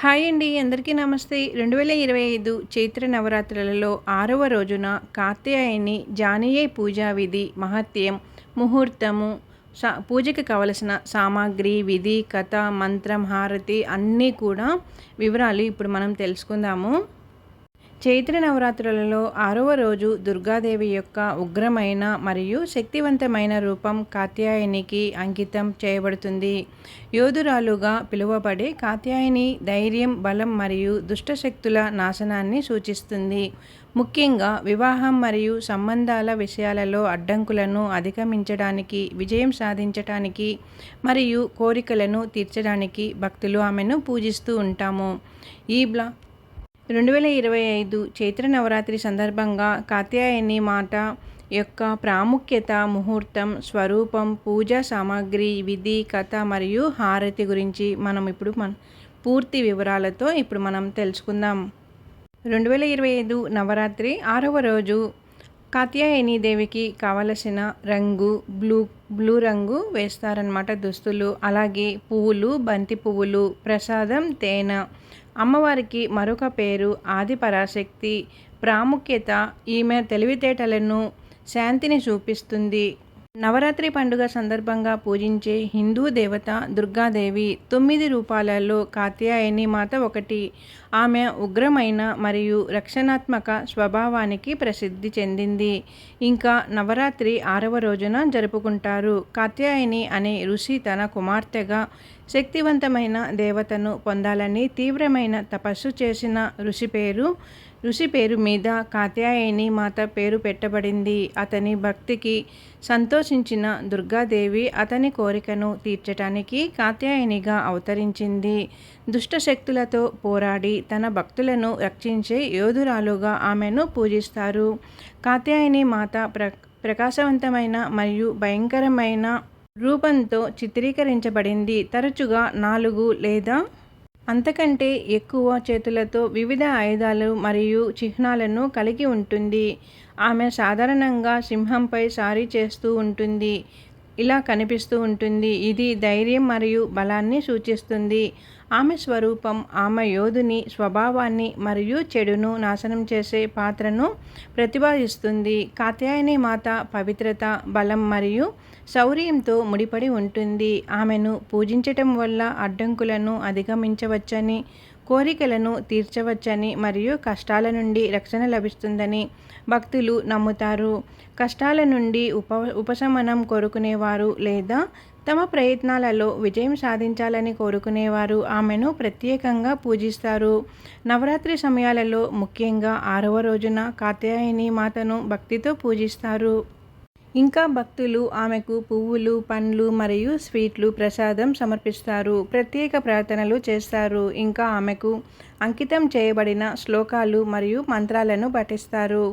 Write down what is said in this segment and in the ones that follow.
Hi అండి అందరికీ నమస్తే. రెండు వేల ఇరవై ఐదు చైత్ర నవరాత్రులలో ఆరవ రోజున కార్తీయాయని జానీయ పూజా విధి మహత్యం ముహూర్తము సా పూజకి కావలసిన సామాగ్రి విధి కథ మంత్రం హారతి అన్నీ కూడా వివరాలు ఇప్పుడు మనం తెలుసుకుందాము. చైత్ర నవరాత్రులలో ఆరవ రోజు దుర్గాదేవి యొక్క ఉగ్రమైన మరియు శక్తివంతమైన రూపం కాత్యాయనికి అంకితం చేయబడుతుంది. యోధురాలుగా పిలువబడే కాత్యాయని ధైర్యం బలం మరియు దుష్టశక్తుల నాశనాన్ని సూచిస్తుంది. ముఖ్యంగా వివాహం మరియు సంబంధాల విషయాలలో అడ్డంకులను అధిగమించడానికి విజయం సాధించడానికి మరియు కోరికలను తీర్చడానికి భక్తులు ఆమెను పూజిస్తూ ఉంటాము. ఈ బ్లా రెండు వేల ఇరవై ఐదు చైత్ర నవరాత్రి సందర్భంగా కాత్యాయని మాట యొక్క ప్రాముఖ్యత ముహూర్తం స్వరూపం పూజా సామాగ్రి విధి కథ మరియు హారతి గురించి మనం ఇప్పుడు మన పూర్తి వివరాలతో ఇప్పుడు మనం తెలుసుకుందాం. రెండు వేల ఇరవై ఐదు నవరాత్రి ఆరవ రోజు కాత్యాయని దేవికి కావలసిన రంగు బ్లూ బ్లూ రంగు వేస్తారనమాట దుస్తులు. అలాగే పువ్వులు బంతి పువ్వులు ప్రసాదం తేనె. అమ్మవారికి మరొక పేరు ఆదిపరాశక్తి ప్రాముఖ్యత ఈమె తెలివితేటలను శాంతిని చూపిస్తుంది. నవరాత్రి పండుగ సందర్భంగా పూజించే హిందూ దేవత దుర్గాదేవి తొమ్మిది రూపాలలో కాత్యాయని మాత ఒకటి. ఆమె ఉగ్రమైన మరియు రక్షణాత్మక స్వభావానికి ప్రసిద్ధి చెందింది. ఇంకా నవరాత్రి ఆరవ రోజున జరుపుకుంటారు. కాత్యాయని అనే ఋషి తన కుమార్తెగా శక్తివంతమైన దేవతను పొందాలని తీవ్రమైన తపస్సు చేసిన ఋషి పేరు ఋషి పేరు మీద కాత్యాయని మాత పేరు పెట్టబడింది. అతని భక్తికి సంతోషించిన దుర్గాదేవి అతని కోరికను తీర్చటానికి కాత్యాయనిగా అవతరించింది. దుష్టశక్తులతో పోరాడి తన భక్తులను రక్షించే యోధురాలుగా ఆమెను పూజిస్తారు. కాత్యాయని మాత ప్ర ప్రకాశవంతమైన మరియు భయంకరమైన రూపంతో చిత్రీకరించబడింది. తరచుగా నాలుగు లేదా అంతకంటే ఎక్కువ చేతులతో వివిధ ఆయుధాలు మరియు చిహ్నాలను కలిగి ఉంటుంది. ఆమె సాధారణంగా సింహంపై సారీ చేస్తూ ఉంటుంది. ఇలా కనిపిస్తూ ఉంటుంది. ఇది ధైర్యం మరియు బలాన్ని సూచిస్తుంది. ఆమె స్వరూపం ఆమె యోధుని స్వభావాన్ని మరియు చెడును నాశనం చేసే పాత్రను ప్రతిపాదిస్తుంది. కాత్యాయని మాత పవిత్రత బలం మరియు శౌర్యంతో ముడిపడి ఉంటుంది. ఆమెను పూజించటం వల్ల అడ్డంకులను అధిగమించవచ్చని కోరికలను తీర్చవచ్చని మరియు కష్టాల నుండి రక్షణ లభిస్తుందని భక్తులు నమ్ముతారు. కష్టాల నుండి ఉప ఉపశమనం కోరుకునేవారు లేదా తమ ప్రయత్నాలలో విజయం సాధించాలని కోరుకునేవారు ఆమెను ప్రత్యేకంగా పూజిస్తారు. నవరాత్రి సమయాలలో ముఖ్యంగా ఆరవ రోజున కాత్యాయని మాతను భక్తితో పూజిస్తారు. ఇంకా భక్తులు ఆమెకు పువ్వులు పండ్లు మరియు స్వీట్లు ప్రసాదం సమర్పిస్తారు. ప్రత్యేక ప్రార్థనలు చేస్తారు. ఇంకా ఆమెకు అంకితం చేయబడిన శ్లోకాలు మరియు మంత్రాలను పఠిస్తారు.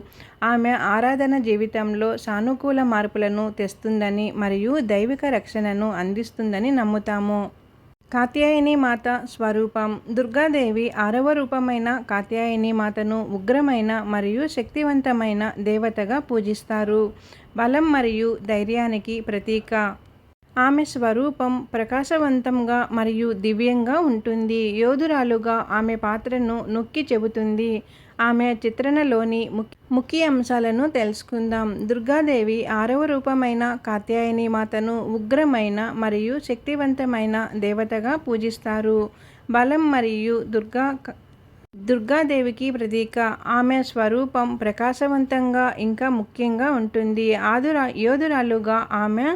ఆమె ఆరాధన జీవితంలో సానుకూల మార్పులను తెస్తుందని మరియు దైవిక రక్షణను అందిస్తుందని నమ్ముతాము. కాత్యాయని మాత స్వరూపం. దుర్గాదేవి ఆరవ రూపమైన కాత్యాయని మాతను ఉగ్రమైన మరియు శక్తివంతమైన దేవతగా పూజిస్తారు. బలం మరియు ధైర్యానికి ప్రతీక. ఆమె స్వరూపం ప్రకాశవంతంగా మరియు దివ్యంగా ఉంటుంది. యోధురాలుగా ఆమె పాత్రను నొక్కి చెబుతుంది. ఆమె చిత్రణలోని ముఖ్య అంశాలను తెలుసుకుందాం. దుర్గాదేవి ఆరవ రూపమైన కాత్యాయని మాతను ఉగ్రమైన మరియు శక్తివంతమైన దేవతగా పూజిస్తారు. బలం మరియు దుర్గా దుర్గాదేవికి ప్రతీక. ఆమె స్వరూపం ప్రకాశవంతంగా ఇంకా ముఖ్యంగా ఉంటుంది. ఆదురా యోధురాలుగా ఆమె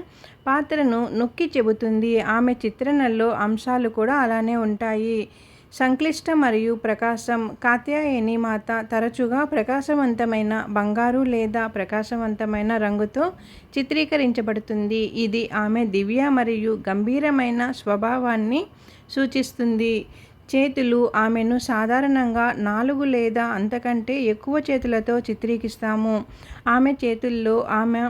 పాత్రను నొక్కి చెబుతుంది. ఆమె చిత్రణల్లో అంశాలు కూడా అలానే ఉంటాయి. సంక్లిష్ట మరియు ప్రకాశం. కాత్యాయని మాత తరచుగా ప్రకాశవంతమైన బంగారు లేదా ప్రకాశవంతమైన రంగుతో చిత్రీకరించబడుతుంది. ఇది ఆమె దివ్య మరియు గంభీరమైన స్వభావాన్ని సూచిస్తుంది. చేతులు ఆమెను సాధారణంగా నాలుగు లేదా అంతకంటే ఎక్కువ చేతులతో చిత్రీకిస్తాము ఆమె చేతుల్లో ఆమె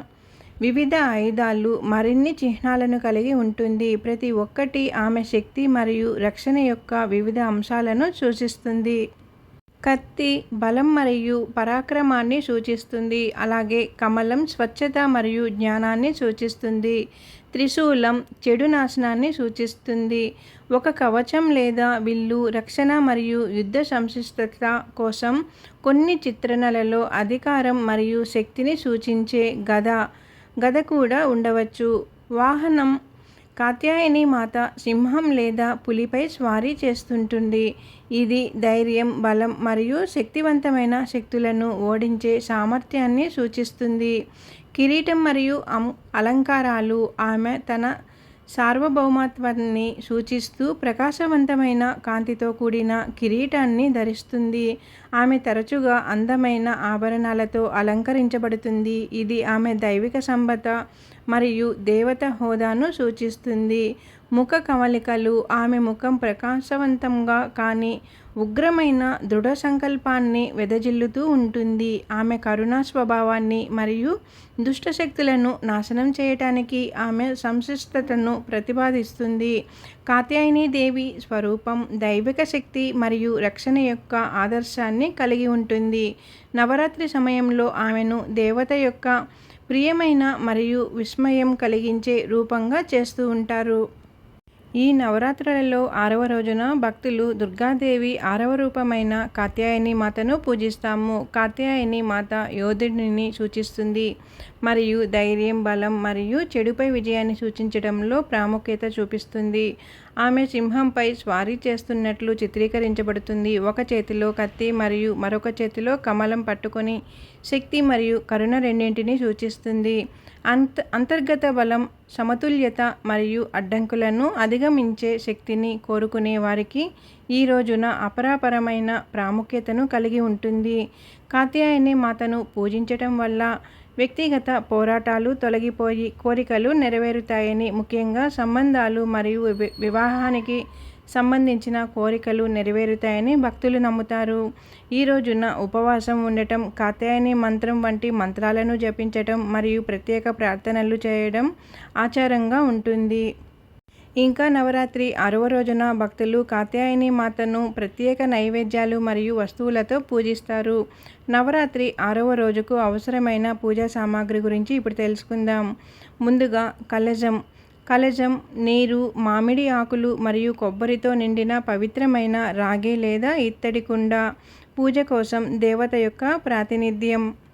వివిధ ఆయుధాలు మరిన్ని చిహ్నాలను కలిగి ఉంటుంది. ప్రతి ఒక్కటి ఆమె శక్తి మరియు రక్షణ యొక్క వివిధ అంశాలను సూచిస్తుంది. కత్తి బలం మరియు పరాక్రమాన్ని సూచిస్తుంది. అలాగే కమలం స్వచ్ఛత మరియు జ్ఞానాన్ని సూచిస్తుంది. త్రిశూలం చెడు నాశనాన్ని సూచిస్తుంది. ఒక కవచం లేదా విల్లు రక్షణ మరియు యుద్ధ సంశిష్టత కోసం కొన్ని చిత్రణలలో అధికారం మరియు శక్తిని సూచించే గద గద కూడా ఉండవచ్చు. వాహనం కాత్యాయని మాత సింహం లేదా పులిపై స్వారీ చేస్తుంటుంది. ఇది ధైర్యం బలం మరియు శక్తివంతమైన శక్తులను ఓడించే సామర్థ్యాన్ని సూచిస్తుంది. కిరీటం మరియు అలంకారాలు ఆమె తన సార్వభౌమత్వాన్ని సూచిస్తూ ప్రకాశవంతమైన కాంతితో కూడిన కిరీటాన్ని ధరిస్తుంది. ఆమె తరచుగా అందమైన ఆభరణాలతో అలంకరించబడుతుంది. ఇది ఆమె దైవిక సంబత మరియు దేవత హోదాను సూచిస్తుంది. ముఖ కవలికలు ఆమె ముఖం ప్రకాశవంతంగా కానీ ఉగ్రమైన దృఢ సంకల్పాన్ని వెదజిల్లుతూ ఉంటుంది. ఆమె కరుణా స్వభావాన్ని మరియు దుష్టశక్తులను నాశనం చేయటానికి ఆమె సంశిష్టతను ప్రతిపాదిస్తుంది. కాత్యాయని దేవి స్వరూపం దైవిక శక్తి మరియు రక్షణ యొక్క ఆదర్శాన్ని కలిగి ఉంటుంది. నవరాత్రి సమయంలో ఆమెను దేవత యొక్క ప్రియమైన మరియు విస్మయం కలిగించే రూపంగా చేస్తూ ఉంటారు. ఈ నవరాత్రులలో ఆరవ రోజున భక్తులు దుర్గాదేవి ఆరవ రూపమైన కాత్యాయని మాతను పూజిస్తాము. కాత్యాయని మాత యోధుడిని సూచిస్తుంది. మరియు ధైర్యం బలం మరియు చెడుపై విజయాన్ని సూచించడంలో ప్రాముఖ్యత చూపిస్తుంది. ఆమె సింహంపై స్వారీ చేస్తున్నట్లు చిత్రీకరించబడుతుంది. ఒక చేతిలో కత్తి మరియు మరొక చేతిలో కమలం పట్టుకొని శక్తి మరియు కరుణ రెండింటినీ సూచిస్తుంది. అంత అంతర్గత బలం సమతుల్యత మరియు అడ్డంకులను అధిగమించే శక్తిని కోరుకునే వారికి ఈ రోజున అపరాపరమైన ప్రాముఖ్యతను కలిగి ఉంటుంది. కాత్యాయని మాతను పూజించటం వల్ల వ్యక్తిగత పోరాటాలు తొలగిపోయి కోరికలు నెరవేరుతాయని ముఖ్యంగా సంబంధాలు మరియు వివాహానికి సంబంధించిన కోరికలు నెరవేరుతాయని భక్తులు నమ్ముతారు. ఈ రోజున ఉపవాసం ఉండటం కాత్యాయని మంత్రం వంటి మంత్రాలను జపించటం మరియు ప్రత్యేక ప్రార్థనలు చేయడం ఆచారంగా ఉంటుంది. ఇంకా నవరాత్రి ఆరవ రోజున భక్తులు కాత్యాయని మాతను ప్రత్యేక నైవేద్యాలు మరియు వస్తువులతో పూజిస్తారు. నవరాత్రి ఆరవ రోజుకు అవసరమైన పూజా సామాగ్రి గురించి ఇప్పుడు తెలుసుకుందాం. ముందుగా కలజం. కలజం నీరు మామిడి ఆకులు మరియు కొబ్బరితో నిండిన పవిత్రమైన రాగి లేదా ఇత్తడి కుండ. పూజ కోసం దేవత యొక్క ప్రాతినిధ్యం.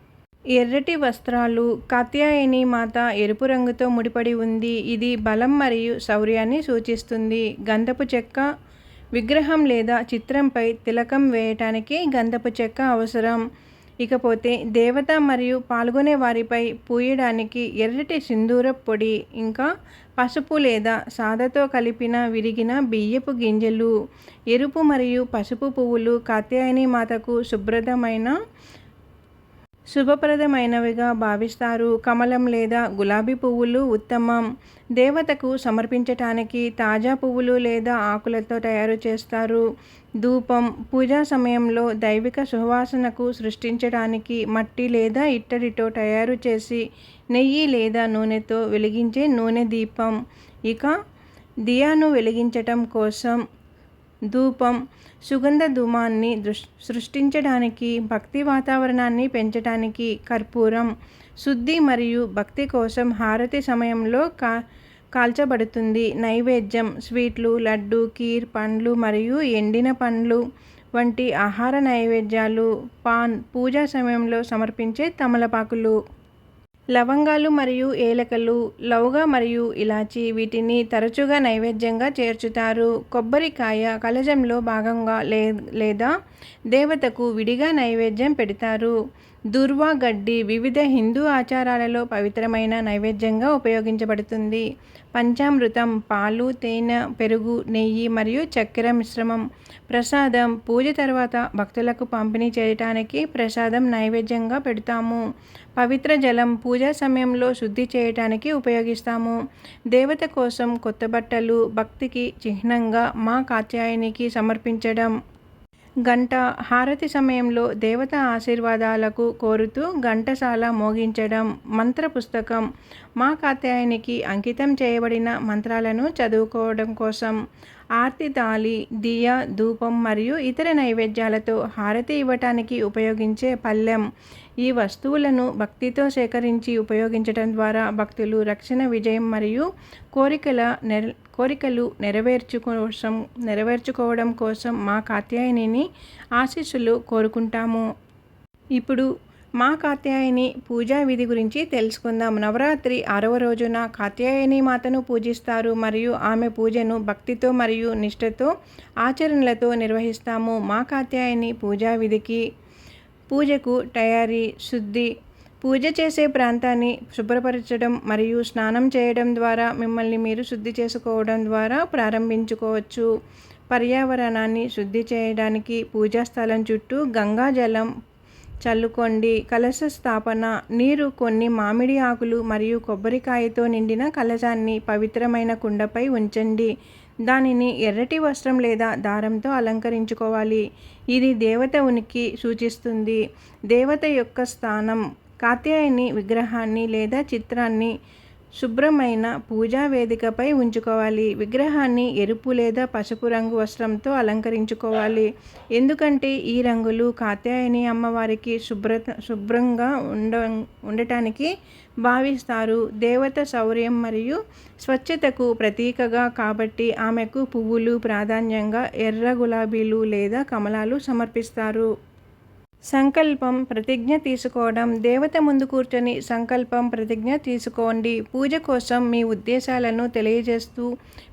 ఎర్రటి వస్త్రాలు కాత్యాయని మాత ఎరుపు రంగుతో ముడిపడి ఉంది. ఇది బలం మరియు శౌర్యాన్ని సూచిస్తుంది. గంధపు చెక్క విగ్రహం లేదా చిత్రంపై తిలకం వేయటానికి గంధపు చెక్క అవసరం. ఇకపోతే దేవత మరియు పాల్గొనే వారిపై పూయడానికి ఎర్రటి సింధూర పొడి ఇంకా పసుపు లేదా సాదతో కలిపిన విరిగిన బియ్యపు గింజలు ఎరుపు మరియు పసుపు పువ్వులు కాత్యాయని మాతకు శుభ్రతమైన శుభప్రదమైనవిగా భావిస్తారు. కమలం లేదా గులాబీ పువ్వులు ఉత్తమం. దేవతకు సమర్పించటానికి తాజా పువ్వులు లేదా ఆకులతో తయారు చేస్తారు. ధూపం. పూజా సమయంలో దైవిక సువాసనకు సృష్టించడానికి మట్టి లేదా ఇట్టడితో తయారు చేసి నెయ్యి లేదా నూనెతో వెలిగించే నూనె దీపం. ఇక దియాను వెలిగించటం కోసం ధూపం సుగంధ ధూమాన్ని సృష్టించడానికి భక్తి వాతావరణాన్ని పెంచడానికి కర్పూరం శుద్ధి మరియు భక్తి కోసం హారతి సమయంలో కా కాల్చబడుతుంది. నైవేద్యం స్వీట్లు లడ్డు కీర్ పండ్లు మరియు ఎండిన పండ్లు వంటి ఆహార నైవేద్యాలు పాన్ పూజా సమయంలో సమర్పించే తమలపాకులు. లవంగాలు మరియు ఏలకలు లవుగా మరియు ఇలాచి వీటిని తరచుగా నైవేద్యంగా చేర్చుతారు. కొబ్బరికాయ కలజంలో భాగంగా లే లేదా దేవతకు విడిగా నైవేద్యం పెడతారు. దుర్వా గడ్డి వివిధ హిందూ ఆచారాలలో పవిత్రమైన నైవేద్యంగా ఉపయోగించబడుతుంది. పంచామృతం పాలు తేనె పెరుగు నెయ్యి మరియు చక్కెర మిశ్రమం. ప్రసాదం పూజ తర్వాత భక్తులకు పంపిణీ చేయటానికి ప్రసాదం నైవేద్యంగా పెడతాము. పవిత్ర జలం పూజా సమయంలో శుద్ధి చేయటానికి ఉపయోగిస్తాము. దేవత కోసం కొత్త బట్టలు భక్తికి చిహ్నంగా మా కాత్యాయనికి సమర్పించడం. గంట హారతి సమయంలో దేవత ఆశీర్వాదాలకు కోరుతూ ఘంటసాల మోగించడం మంత్ర పుస్తకం మా కాత్యాయనికి అంకితం చేయబడిన మంత్రాలను చదువుకోవడం కోసం ఆర్తి తాళి దియా ధూపం మరియు ఇతర నైవేద్యాలతో హారతి ఇవ్వటానికి ఉపయోగించే పళ్ళెం ఈ వస్తువులను భక్తితో సేకరించి ఉపయోగించడం ద్వారా భక్తులు రక్షణ విజయం మరియు కోరికల నెర కోరికలు నెరవేర్చు కోసం నెరవేర్చుకోవడం కోసం మా కాత్యాయనిని ఆశీస్సులు కోరుకుంటాము. ఇప్పుడు మా కాత్యాయని పూజా విధి గురించి తెలుసుకుందాం. నవరాత్రి ఆరవ రోజున కాత్యాయని మాతను పూజిస్తారు. మరియు ఆమె పూజను భక్తితో మరియు నిష్ఠతో ఆచరణలతో నిర్వహిస్తాము. మా కాత్యాయని పూజా విధికి పూజకు తయారీ శుద్ధి పూజ చేసే ప్రాంతాన్ని శుభ్రపరచడం మరియు స్నానం చేయడం ద్వారా మిమ్మల్ని మీరు శుద్ధి చేసుకోవడం ద్వారా ప్రారంభించుకోవచ్చు. పర్యావరణాన్ని శుద్ధి చేయడానికి పూజా స్థలం చుట్టూ గంగా జలం చల్లుకోండి. కలశ స్థాపన నీరు కొన్ని మామిడి ఆకులు మరియు కొబ్బరికాయతో నిండిన కలశాన్ని పవిత్రమైన కుండపై ఉంచండి. దానిని ఎర్రటి వస్త్రం లేదా దారంతో అలంకరించుకోవాలి. ఇది దేవత ఉనికి సూచిస్తుంది. దేవత యొక్క స్థానం. కాత్యాయని విగ్రహాన్ని లేదా చిత్రాన్ని శుభ్రమైన పూజా వేదికపై ఉంచుకోవాలి. విగ్రహాన్ని ఎరుపు లేదా పసుపు రంగు వస్త్రంతో అలంకరించుకోవాలి. ఎందుకంటే ఈ రంగులు కాత్యాయని అమ్మవారికి శుభ్రత శుభ్రంగా ఉండ ఉండటానికి భావిస్తారు. దేవత శౌర్యం మరియు స్వచ్ఛతకు ప్రతీకగా కాబట్టి ఆమెకు పువ్వులు ప్రాధాన్యంగా ఎర్ర గులాబీలు లేదా కమలాలు సమర్పిస్తారు. సంకల్పం ప్రతిజ్ఞ తీసుకోవడం దేవత ముందు కూర్చొని సంకల్పం ప్రతిజ్ఞ తీసుకోండి. పూజ కోసం మీ ఉద్దేశాలను తెలియజేస్తూ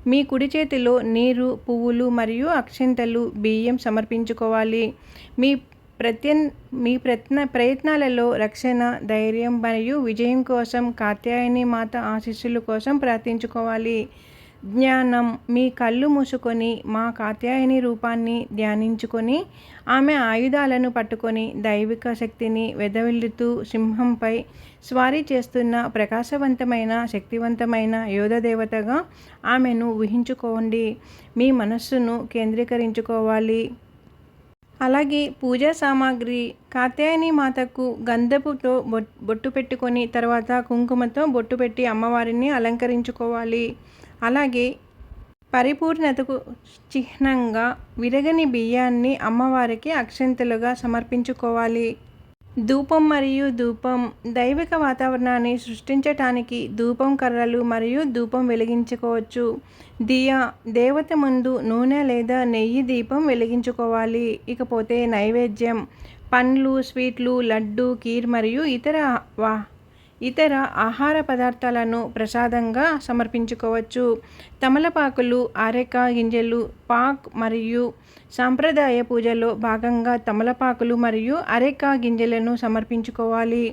మీ కుడి చేతిలో నీరు పువ్వులు మరియు అక్షింతలు బియ్యం సమర్పించుకోవాలి. మీ ప్రత్యన్ మీ ప్రయత్న ప్రయత్నాలలో రక్షణ ధైర్యం మరియు విజయం కోసం కాత్యాయని మాత ఆశీస్సుల కోసం ప్రార్థించుకోవాలి. జ్ఞానం మీ కళ్ళు మూసుకొని మా కాత్యాయని రూపాన్ని ధ్యానించుకొని ఆమె ఆయుధాలను పట్టుకొని దైవిక శక్తిని వెదవిల్లుతూ సింహంపై స్వారీ చేస్తున్న ప్రకాశవంతమైన శక్తివంతమైన యోధదేవతగా ఆమెను ఊహించుకోండి. మీ మనస్సును కేంద్రీకరించుకోవాలి. అలాగే పూజా సామాగ్రి కాత్యాయని మాతకు గంధపుతో బొట్టు పెట్టుకొని తర్వాత కుంకుమతో బొట్టు పెట్టి అమ్మవారిని అలంకరించుకోవాలి. అలాగే పరిపూర్ణతకు చిహ్నంగా విరగని బియ్యాన్ని అమ్మవారికి అక్షంతలుగా సమర్పించుకోవాలి. ధూపం మరియు ధూపం దైవిక వాతావరణాన్ని సృష్టించటానికి ధూపం కర్రలు మరియు ధూపం వెలిగించుకోవచ్చు. దియా దేవత ముందు నూనె లేదా నెయ్యి దీపం వెలిగించుకోవాలి. ఇకపోతే నైవేద్యం. పండ్లు స్వీట్లు లడ్డు కీర్ మరియు ఇతర వా ఇతర ఆహార పదార్థాలను ప్రసాదంగా సమర్పించుకోవచ్చు. తమలపాకులు అరెక గింజలు పాక్ మరియు సాంప్రదాయ పూజలో భాగంగా తమలపాకులు మరియు అరెక గింజలను సమర్పించుకోవాలి.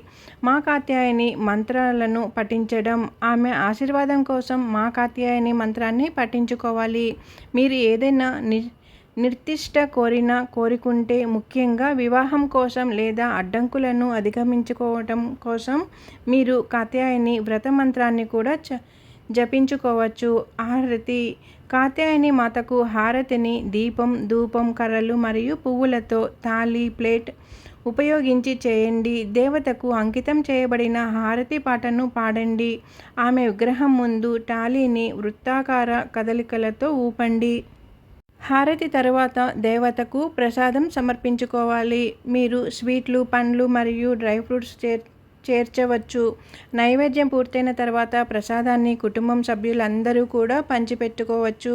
మా కాత్యాయని మంత్రాలను పఠించడం ఆమె ఆశీర్వాదం కోసం మా కాత్యాయని మంత్రాన్ని పఠించుకోవాలి. మీరు ఏదైనా ని నిర్దిష్ట కోరిన కోరుకుంటే ముఖ్యంగా వివాహం కోసం లేదా అడ్డంకులను అధిగమించుకోవటం కోసం మీరు కాత్యాయని వ్రత మంత్రాన్ని కూడా చ జపించుకోవచ్చు. హారతి కాత్యాయని మాతకు హారతిని దీపం ధూపం కర్రలు మరియు పువ్వులతో తాళి ప్లేట్ ఉపయోగించి చేయండి. దేవతకు అంకితం చేయబడిన హారతి పాటను పాడండి. ఆమె విగ్రహం ముందు టాలీని వృత్తాకార కదలికలతో ఊపండి. హారతి తరువాత దేవతకు ప్రసాదం సమర్పించుకోవాలి. మీరు స్వీట్లు పండ్లు మరియు డ్రై ఫ్రూట్స్ చేర్ చేర్చవచ్చు. నైవేద్యం పూర్తయిన తర్వాత ప్రసాదాన్ని కుటుంబం సభ్యులందరూ కూడా పంచిపెట్టుకోవచ్చు.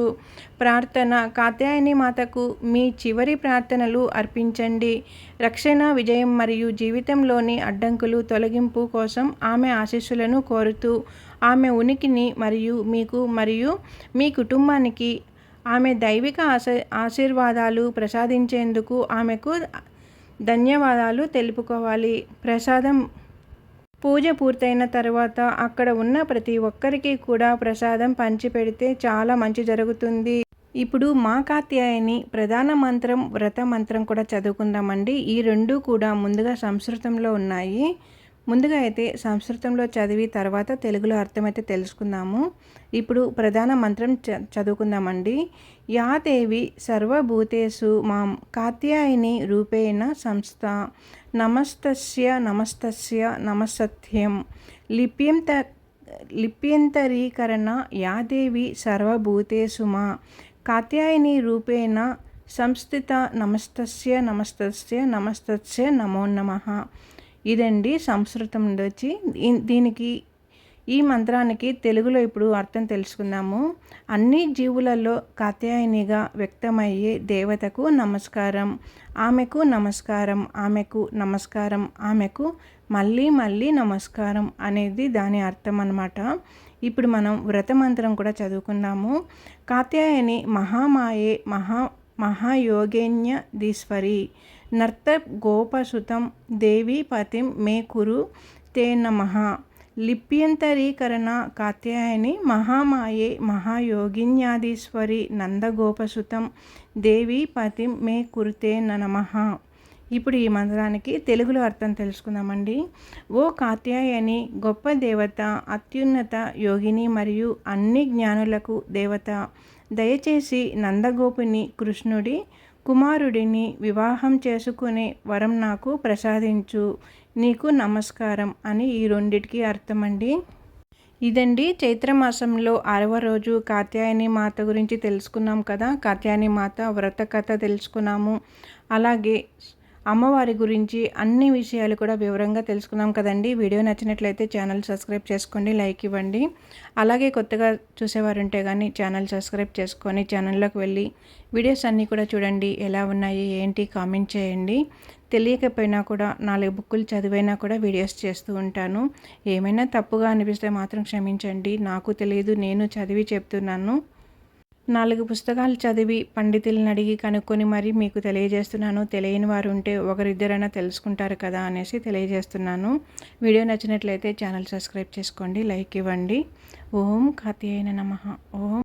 ప్రార్థన కాత్యాయని మాతకు మీ చివరి ప్రార్థనలు అర్పించండి. రక్షణ విజయం మరియు జీవితంలోని అడ్డంకులు తొలగింపు కోసం ఆమె ఆశీస్సులను కోరుతూ ఆమె ఉనికిని మరియు మీకు మరియు మీ కుటుంబానికి ఆమె దైవిక ఆశ ఆశీర్వాదాలు ప్రసాదించేందుకు ఆమెకు ధన్యవాదాలు తెలుపుకోవాలి. ప్రసాదం పూజ పూర్తయిన తర్వాత అక్కడ ఉన్న ప్రతి ఒక్కరికి కూడా ప్రసాదం పంచిపెడితే చాలా మంచి జరుగుతుంది. ఇప్పుడు మా కాత్యాయని ప్రధాన మంత్రం వ్రత మంత్రం కూడా చదువుకుందామండి. ఈ రెండు కూడా ముందుగా సంస్కృతంలో ఉన్నాయి. ముందుగా అయితే సంస్కృతంలో చదివి తర్వాత తెలుగులో అర్థమైతే తెలుసుకుందాము. ఇప్పుడు ప్రధాన మంత్రం చ చదువుకుందామండి. యాదేవి సర్వభూతేషు మాం కాత్యాయని రూపేణ సంస్థ నమస్తస్య నమస్తస్య నమసత్యం. లిప్యంత లిప్యంతరీకరణ యాదేవి సర్వభూతేషు మా కాత్యాయని రూపేణ సంస్థిత నమస్తస్య నమస్తస్య నమస్తస్య నమో నమ. ఇదండి సంస్కృతం నుండి వచ్చి. దీనికి ఈ మంత్రానికి తెలుగులో ఇప్పుడు అర్థం తెలుసుకుందాము. అన్ని జీవులలో కాత్యాయనిగా వ్యక్తమయ్యే దేవతకు నమస్కారం. ఆమెకు నమస్కారం ఆమెకు నమస్కారం ఆమెకు మళ్ళీ మళ్ళీ నమస్కారం అనేది దాని అర్థం అనమాట ఇప్పుడు మనం వ్రత మంత్రం కూడా చదువుకుందాము. కాత్యాయని మహామాయే మహా మహాయోగేన్య దీశ్వరి. నర్త గోపసుతం దేవీ పతిం మే కురు తే నమ. లిప్యంతరీకరణ కాత్యాయని మహామాయే మహాయోగిన్యాధీశ్వరి నందగోపసుతం దేవీ పతిం మే కురుతే నమ. ఇప్పుడు ఈ మంత్రానికి తెలుగులో అర్థం తెలుసుకుందామండి. ఓ కాత్యాయని గొప్ప దేవత అత్యున్నత యోగిని మరియు అన్ని జ్ఞానులకు దేవత దయచేసి నందగోపుని కృష్ణుడి కుమారుడిని వివాహం చేసుకునే వరం నాకు ప్రసాదించు. నీకు నమస్కారం అని ఈ రెండిటికి అర్థమండి. ఇదండి చైత్రమాసంలో ఆరవ రోజు కాత్యాయని మాత గురించి తెలుసుకున్నాం కదా. కాత్యాయని మాత వ్రత కథ తెలుసుకున్నాము. అలాగే అమ్మవారి గురించి అన్ని విషయాలు కూడా వివరంగా తెలుసుకున్నాం కదండి. వీడియో నచ్చినట్లయితే ఛానల్ సబ్స్క్రైబ్ చేసుకోండి లైక్ ఇవ్వండి. అలాగే కొత్తగా చూసేవారు ఉంటే కానీ ఛానల్ సబ్స్క్రైబ్ చేసుకొని ఛానల్లోకి వెళ్ళి వీడియోస్ అన్నీ కూడా చూడండి. ఎలా ఉన్నాయి ఏంటి కామెంట్ చేయండి. తెలియకపోయినా కూడా నాలుగు బుక్కులు చదివైనా కూడా వీడియోస్ చేస్తూ ఉంటాను. ఏమైనా తప్పుగా అనిపిస్తే మాత్రం క్షమించండి. నాకు తెలియదు నేను చదివి చెప్తున్నాను. నాలుగు పుస్తకాలు చదివి పండితులను అడిగి కనుక్కొని మరి మీకు తెలియజేస్తున్నాను. తెలియని వారు ఉంటే ఒకరిద్దరైనా తెలుసుకుంటారు కదా అనేసి తెలియజేస్తున్నాను. వీడియో నచ్చినట్లయితే ఛానల్ సబ్స్క్రైబ్ చేసుకోండి లైక్ ఇవ్వండి. ఓం కాతి అయిన నమ. ఓం